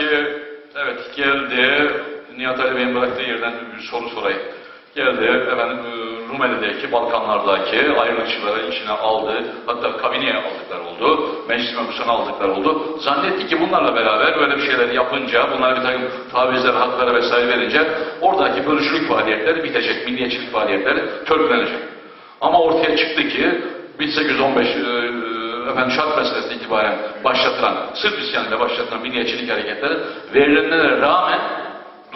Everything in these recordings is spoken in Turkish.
belki evet geldi Nihat Ali Bey'in bıraktığı yerden bir soru sorayım. Geldi efendim e, Rumeli'deki, Balkanlardaki ayrılıkçıları içine aldı. Hatta kabineye aldıklar oldu. Meclis mebusuna aldıklar oldu. Zannetti ki bunlarla beraber böyle bir şeyler yapınca, bunlara bir takım tavizler, hakları vesaire verince oradaki bölüşlük faaliyetleri bitecek, milliyetçilik faaliyetleri törpülenecek. Ama ortaya çıktı ki 1815 e, efendim şart meselesi itibaren başlatılan, Sırp isyanıyla başlatılan milliyetçilik hareketleri verilenlere rağmen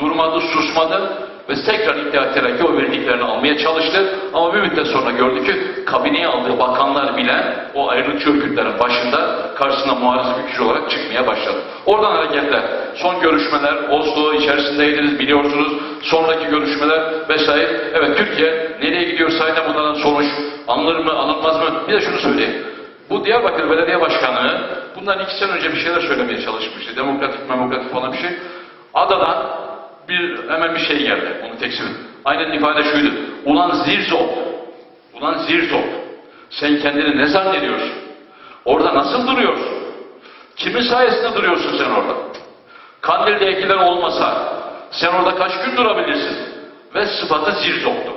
durmadı, susmadı ve tekrar İttihat Terakki o verdiklerini almaya çalıştı. Ama bir müddet sonra gördü ki kabineye aldığı bakanlar bile o ayrılıkçı örgütlerin başında karşısına muhalif bir güç olarak çıkmaya başladı. Oradan hareketle son görüşmeler, Oslo içerisindeydiniz biliyorsunuz. Sonraki görüşmeler vesaire. Evet Türkiye nereye gidiyor sayede bunlardan sonuç alınır mı alınmaz mı? Bir de şunu söyleyeyim. Bu Diyarbakır Belediye Başkanı bundan iki sene önce bir şeyler söylemeye çalışmıştı. Demokratik, demokratik falan bir şey. Adadan bir hemen bir şey geldi. Onu tekzip Aynen ifade şuydu. Ulan zirzop. Ulan zirzop. Sen kendini ne zannediyorsun? Orada nasıl duruyorsun? Kimin sayesinde duruyorsun sen orada? Kandil'dekiler olmasa sen orada kaç gün durabilirsin? Ve sıfatı zirzoptu.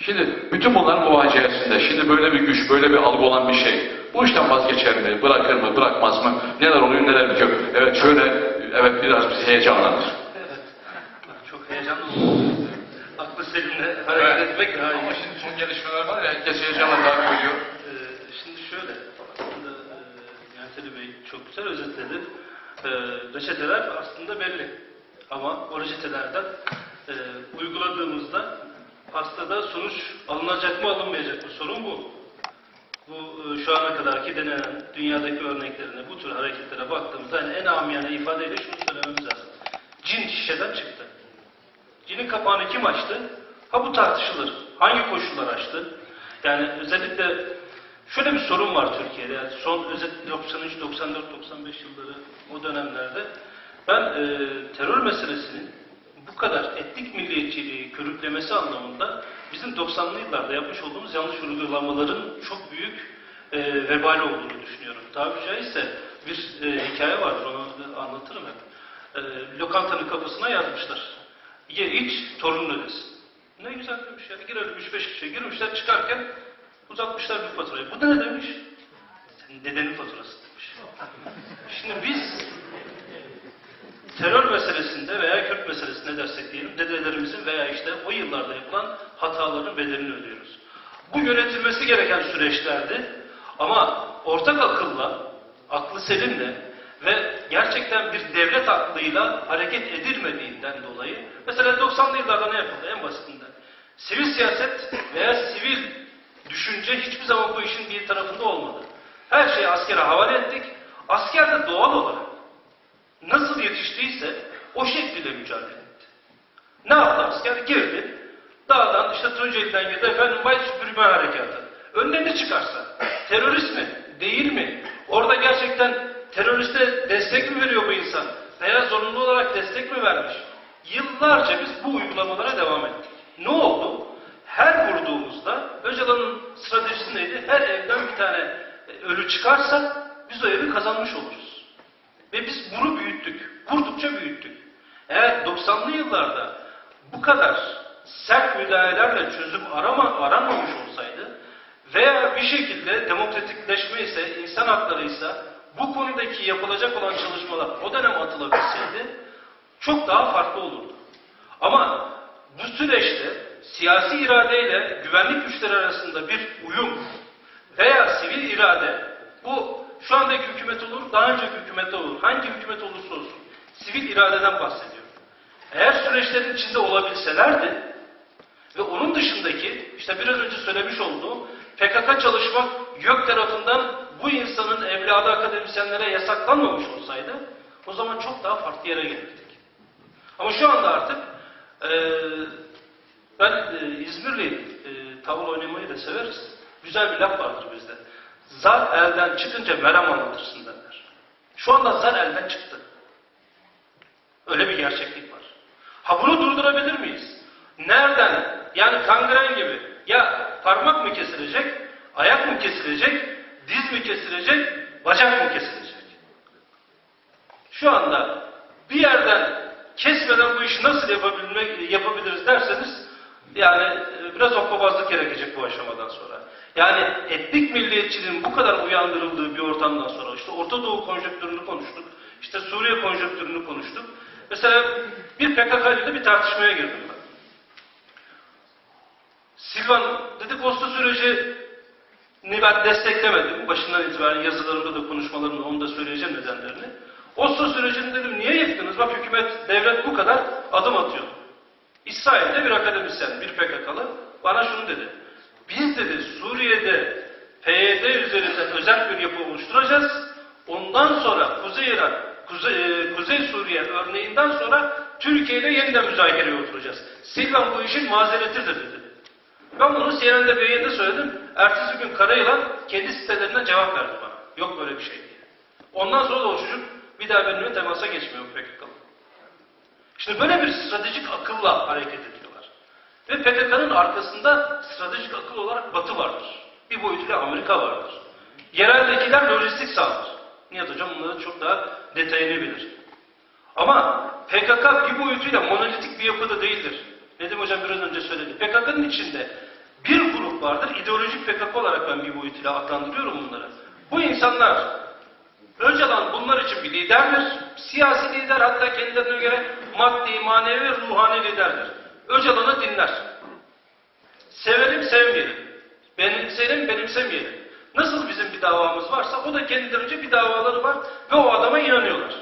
Şimdi bütün bunların muhaciyesinde, şimdi böyle bir güç, böyle bir algı olan bir şey. Bu işten vazgeçer mi, bırakır mı, bırakmaz mı? Neler oluyor, neler bitiyor? Evet şöyle, evet biraz bizi heyecanlandır. Evet. Çok heyecanlı. Aklı selimle hareket Evet. etmek daha iyi. Ama şimdi son gelişmeler var ya, herkes heyecanla takip ediyor. Ee, şimdi şöyle, aslında e, Ali Bey çok güzel özetledi. Ee, reçeteler aslında belli. Ama o reçetelerden e, uyguladığımızda hastada sonuç alınacak mı alınmayacak mı? Sorun bu. Bu e, şu ana kadarki denenen dünyadaki örneklerine, bu tür hareketlere baktığımızda yani en amiyane ifadeyle şunu söylememiz lazım. Cin şişeden çıktı. Cinin kapağını kim açtı? Ha bu tartışılır. Hangi koşullar açtı? Yani özellikle şöyle bir sorun var Türkiye'de. Yani son özellikle 93, 94, 95 yılları o dönemlerde ben e, terör meselesinin bu kadar etnik milliyetçiliği körüklemesi anlamında bizim 90'lı yıllarda yapmış olduğumuz yanlış uygulamaların çok büyük e, vebali olduğunu düşünüyorum. Tabiri caizse bir e, hikaye vardır onu anlatırım hep. E, lokantanın kapısına yazmışlar. Ye iç, torunun ödesin. Ne güzel demiş yani girelim 3-5 kişi girmişler çıkarken uzatmışlar bir faturayı. Bu da ne demiş? Dedenin faturası demiş. Şimdi biz terör meselesinde veya Kürt meselesinde dersek diyelim dedelerimizin veya işte o yıllarda yapılan hataların bedelini ödüyoruz. Bu yönetilmesi gereken süreçlerdi ama ortak akılla, aklı selimle ve gerçekten bir devlet aklıyla hareket edilmediğinden dolayı mesela 90'lı yıllarda ne yapıldı en basitinden? Sivil siyaset veya sivil düşünce hiçbir zaman bu işin bir tarafında olmadı. Her şeyi askere havale ettik. Asker de doğal olarak nasıl yetiştiyse o şekilde mücadele etti. Ne yaptı asker? Girdi. Dağdan işte Tunceli'den girdi. Efendim bay süpürme harekatı. Önüne ne çıkarsa. Terörist mi? Değil mi? Orada gerçekten teröriste destek mi veriyor bu insan? Veya zorunlu olarak destek mi vermiş? Yıllarca biz bu uygulamalara devam ettik. Ne oldu? Her vurduğumuzda Öcalan'ın stratejisi neydi? Her evden bir tane e, ölü çıkarsa biz o evi kazanmış oluruz. Ve biz bunu büyüttük. Vurdukça büyüttük. Eğer 90'lı yıllarda bu kadar sert müdahalelerle çözüm arama, aranmamış olsaydı veya bir şekilde demokratikleşme ise, insan hakları ise bu konudaki yapılacak olan çalışmalar o dönem atılabilseydi çok daha farklı olurdu. Ama bu süreçte siyasi iradeyle güvenlik güçleri arasında bir uyum veya sivil irade bu şu andaki hükümet olur, daha önceki hükümet olur. Hangi hükümet olursa olsun. Sivil iradeden bahsediyorum. Eğer süreçlerin içinde olabilselerdi ve onun dışındaki işte biraz önce söylemiş olduğum PKK çalışmak YÖK tarafından bu insanın evladı akademisyenlere yasaklanmamış olsaydı o zaman çok daha farklı yere gelirdik. Ama şu anda artık eee ben e, İzmirliyim. E, tavla oynamayı da severiz. Güzel bir laf vardır bizde. Zar elden çıkınca meram anlatırsın derler. Şu anda zar elden çıktı. Öyle bir gerçeklik var. Ha bunu durdurabilir miyiz? Nereden? Yani kangren gibi. Ya parmak mı kesilecek, ayak mı kesilecek, diz mi kesilecek, bacak mı kesilecek? Şu anda bir yerden kesmeden bu işi nasıl yapabilmek, yapabiliriz derseniz yani e, biraz okkabazlık gerekecek bu aşamadan sonra. Yani etnik milliyetçiliğin bu kadar uyandırıldığı bir ortamdan sonra işte Orta Doğu konjonktürünü konuştuk, işte Suriye konjonktürünü konuştuk. Mesela bir PKK ile bir tartışmaya girdim ben. Silvan dedik Oslo süreci ni ben desteklemedim. Başından itibaren yazılarımda da konuşmalarımda onu da söyleyeceğim nedenlerini. Oslo sürecini dedim niye yıktınız? Bak hükümet, devlet bu kadar adım atıyor. İsrail'de bir akademisyen, bir PKK'lı bana şunu dedi. Biz dedi Suriye'de PYD üzerinden özel bir yapı oluşturacağız. Ondan sonra Kuzey Irak, Kuzey, e, Kuzey Suriye örneğinden sonra Türkiye ile yeniden müzakereye oturacağız. Silvan bu işin mazeretidir dedi. Ben bunu CNN'de yayında söyledim. Ertesi gün Karayılan kendi sitelerinden cevap verdi bana. Yok böyle bir şey diye. Ondan sonra da o çocuk bir daha benimle temasa geçmiyor PKK'lı. İşte böyle bir stratejik akılla hareket ediyorlar. Ve PKK'nın arkasında stratejik akıl olarak Batı vardır. Bir boyutuyla Amerika vardır. Yereldekiler lojistik sağlar. Nihat Hocam bunları çok daha detayını bilir. Ama PKK bir boyutuyla monolitik bir yapıda değildir. Nedim Hocam biraz önce söyledi. PKK'nın içinde bir grup vardır. İdeolojik PKK olarak ben bir boyutuyla adlandırıyorum bunları. Bu insanlar Öcalan bunlar için bir liderdir. Siyasi lider hatta kendilerine göre maddi, manevi ve ruhani liderdir. Öcalan'ı dinler. Sevelim, sevmeyelim. Benimseyelim, benimsemeyelim. Nasıl bizim bir davamız varsa o da kendilerince bir davaları var ve o adama inanıyorlar.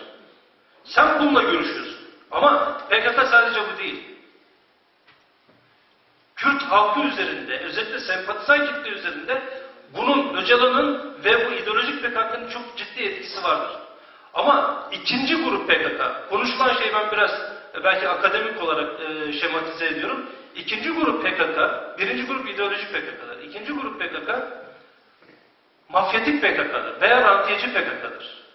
Sen bununla görüşüyorsun. Ama PKK sadece bu değil. Kürt halkı üzerinde, özellikle sempatizan kitle üzerinde bunun Öcalan'ın ve bu ideolojik PKK'nın çok ciddi etkisi vardır. Ama ikinci grup PKK, konuşulan şey ben biraz e, belki akademik olarak e, şematize ediyorum. İkinci grup PKK, birinci grup ideolojik PKK'dır. İkinci grup PKK, mafyatik PKK'dır veya rantiyeci PKK'dır.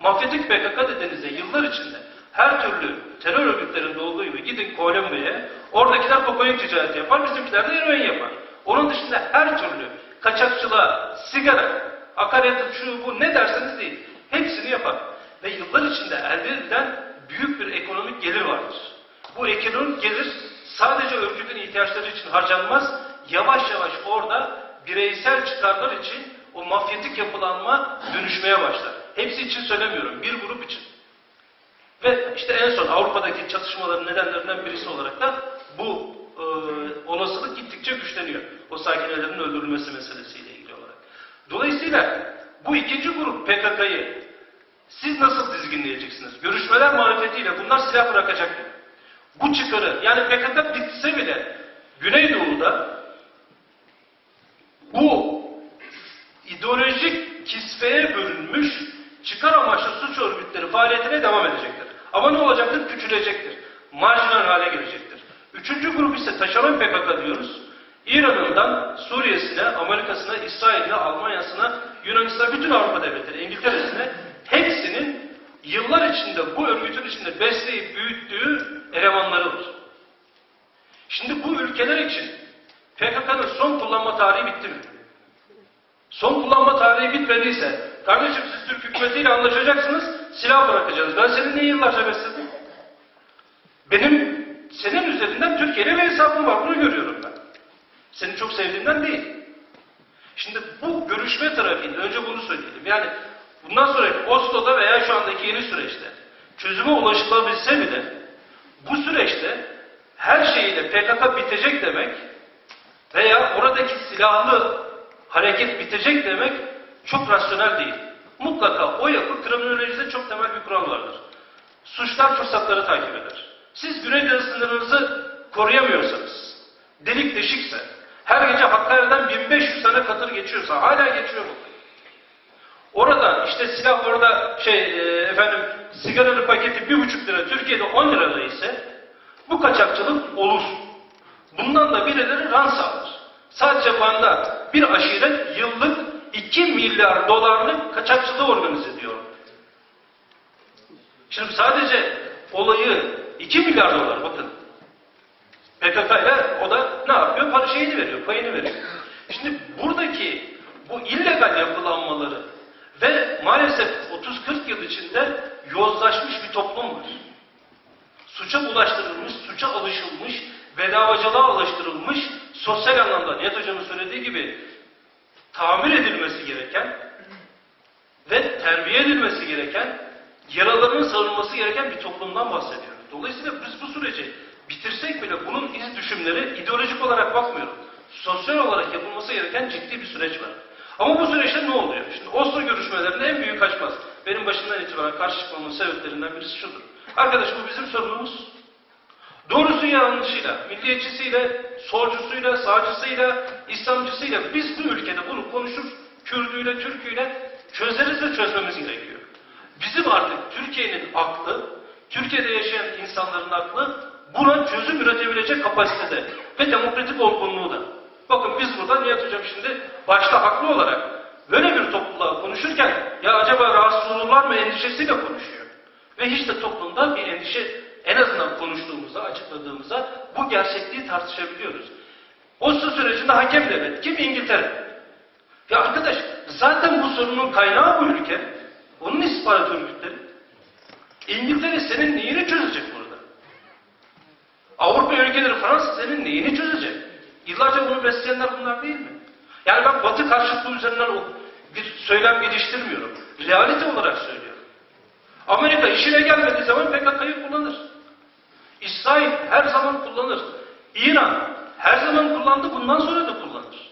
Mafyatik PKK dediğinizde yıllar içinde her türlü terör örgütlerinde olduğu gibi gidin Kolombiya, oradakiler kokain ticareti yapar, bizimkiler de eroin yapar. Onun dışında her türlü kaçakçılığa, sigara, akaryakıt, şu bu ne derseniz değil, hepsini yapar. Ve yıllar içinde elde edilen büyük bir ekonomik gelir vardır. Bu ekonomik gelir sadece örgütün ihtiyaçları için harcanmaz, yavaş yavaş orada bireysel çıkarlar için o mafyatik yapılanma dönüşmeye başlar. Hepsi için söylemiyorum, bir grup için. Ve işte en son Avrupa'daki çatışmaların nedenlerinden birisi olarak da bu e, olasılık gittikçe güçleniyor. O sakinelerin öldürülmesi meselesiyle ilgili. Dolayısıyla bu ikinci grup PKK'yı siz nasıl dizginleyeceksiniz? Görüşmeler marifetiyle bunlar silah bırakacak mı? Bu çıkarı yani PKK bitse bile Güneydoğu'da bu ideolojik kisveye bölünmüş çıkar amaçlı suç örgütleri faaliyetine devam edecektir. Ama ne olacaktır? Küçülecektir. Marjinal hale gelecektir. Üçüncü grup ise taşeron PKK diyoruz. İran'ından Suriye'sine, Amerika'sına, İsrail'ine, Almanya'sına, Yunanistan'a, bütün Avrupa devletleri, İngiltere'sine hepsinin yıllar içinde bu örgütün içinde besleyip büyüttüğü elemanlarıdır. Şimdi bu ülkeler için PKK'nın son kullanma tarihi bitti mi? Son kullanma tarihi bitmediyse, kardeşim siz Türk hükümetiyle anlaşacaksınız, silah bırakacağız. Ben seni niye yıllarca besledim? Benim senin üzerinden Türkiye'yle bir hesabım var, bunu görüyorum ben. Seni çok sevdiğimden değil. Şimdi bu görüşme trafiğinde önce bunu söyleyelim. Yani bundan sonraki Oslo'da veya şu andaki yeni süreçte çözüme ulaşılabilse bile bu süreçte her şeyiyle PKK bitecek demek veya oradaki silahlı hareket bitecek demek çok rasyonel değil. Mutlaka o yapı kriminolojide çok temel bir kural vardır. Suçlar fırsatları takip eder. Siz Güneydoğu sınırınızı koruyamıyorsanız, delik deşikse, her gece Hakkari'den 1500 tane katır geçiyorsa, hala geçiyor bu. Orada işte silah orada şey e, efendim sigaranın paketi bir buçuk lira Türkiye'de 10 lira ise bu kaçakçılık olur. Bundan da birileri rant sağlar. Sadece Van'da bir aşiret yıllık 2 milyar dolarlık kaçakçılığı organize ediyor. Şimdi sadece olayı 2 milyar dolar bakın. PKK ne yapıyor? Para şeyini veriyor, payını veriyor. Şimdi buradaki bu illegal yapılanmaları ve maalesef 30-40 yıl içinde yozlaşmış bir toplum var. suça bulaştırılmış, suça alışılmış, bedavacılığa alıştırılmış, sosyal anlamda Nihat Hocam'ın söylediği gibi tamir edilmesi gereken ve terbiye edilmesi gereken, yaralarının sarılması gereken bir toplumdan bahsediyoruz. Dolayısıyla biz bu süreci bitirsek bile bunun iz düşümleri ideolojik olarak bakmıyorum. Sosyal olarak yapılması gereken ciddi bir süreç var. Ama bu süreçte ne oluyor? Şimdi Oslo görüşmelerinde en büyük açmaz. Benim başından itibaren karşı çıkmamın sebeplerinden birisi şudur. Arkadaş bu bizim sorunumuz. Doğrusu yanlışıyla, milliyetçisiyle, solcusuyla, sağcısıyla, İslamcısıyla biz bu ülkede bunu konuşur, Kürdüyle, Türküyle çözeriz ve çözmemiz gerekiyor. Bizim artık Türkiye'nin aklı, Türkiye'de yaşayan insanların aklı buna çözüm üretebilecek kapasitede ve demokratik olgunluğu da. Bakın biz burada Nihat Hocam şimdi başta haklı olarak böyle bir topluluğa konuşurken ya acaba rahatsız olurlar mı endişesiyle konuşuyor. Ve hiç de toplumda bir endişe en azından konuştuğumuzda, açıkladığımızda bu gerçekliği tartışabiliyoruz. Oslo sürecinde hakem devlet kim? İngiltere. Ya arkadaş zaten bu sorunun kaynağı bu ülke. Onun istihbarat örgütleri. İngiltere senin neyini çözecek burada? Ülkeleri Fransa senin neyini çözecek? Yıllarca bunu besleyenler bunlar değil mi? Yani ben Batı karşıtlığı üzerinden bir söylem geliştirmiyorum. Realite olarak söylüyorum. Amerika işine gelmediği zaman PKK'yı kullanır. İsrail her zaman kullanır. İran her zaman kullandı, bundan sonra da kullanır.